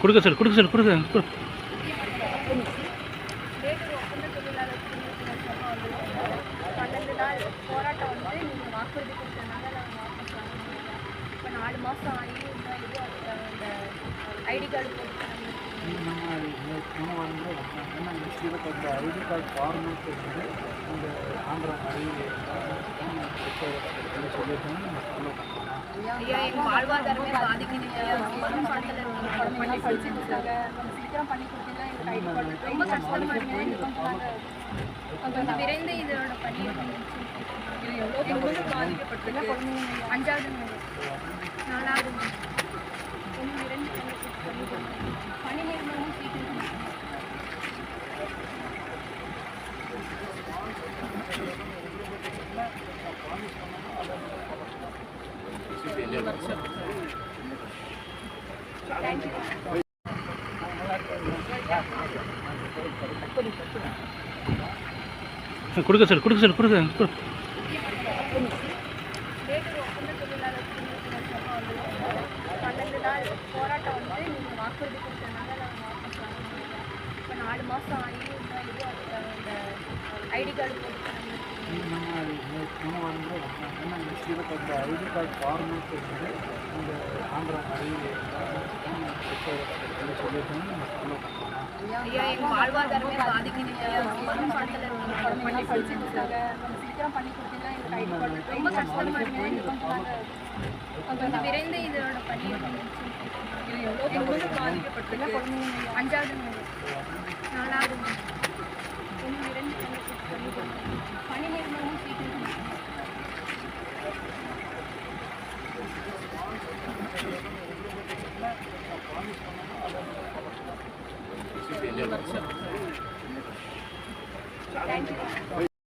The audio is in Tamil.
கொடுங்க சார் கொடுங்க சார் கொடுங்க நாள் இப்போ நாலு மாதம் ஆகி ID card ID card format வந்து அந்த ஆந்திரா மாதிரி சொல்லியிருக்காங்க நம்ம ஃபாலோ பண்ணலாம் ஐயா எங்கள் வாழ்வாதாரமே பாதிக்குது ஐயா. படிச்சுட்டு இருக்காங்க கொஞ்சம் சீக்கிரம் பண்ணி கொடுத்தீங்கன்னா எங்களுக்கு ஐடி கார்டு ரொம்ப கஷ்டமா இருக்கு கொஞ்சம் விரைந்து இதோட எவ்வளோ பாதிக்கப்பட்டிருக்கு? அஞ்சாவது நாலாவது கொஞ்சம் விரைந்து பண்ணி கொடுத்து பணி நியமனமும் சீக்கிரம் தேங்க்யூ கொடுங்க சார் கொடுங்க சார் கொடுங்க கொடு. வேலூர் ஒப்பந்த தொழிலாளர் சங்கத்தினர் சங்கம் வந்து பன்னெண்டு நாள் போராட்டம் வந்து நீங்கள் வாக்குறுதி கொடுத்ததுனால நாங்கள் வாபஸ் வாங்கினோம் இப்போ நாலு மாதம் ஆகி இன்னும் இது அந்த ஐடி கார்டு போட்டு கொஞ்சம் ஐடி கார்டு ஃபார்மேட் வந்து அந்த ஆந்திரா மாதிரி சொல்லியிருக்காங்க நம்ம ஃபாலோ பண்ணலாம் ஐயா எங்கள் வாழ்வாதாரமே பாதிக்குது ஐயா ரொம்ப பணத்தில்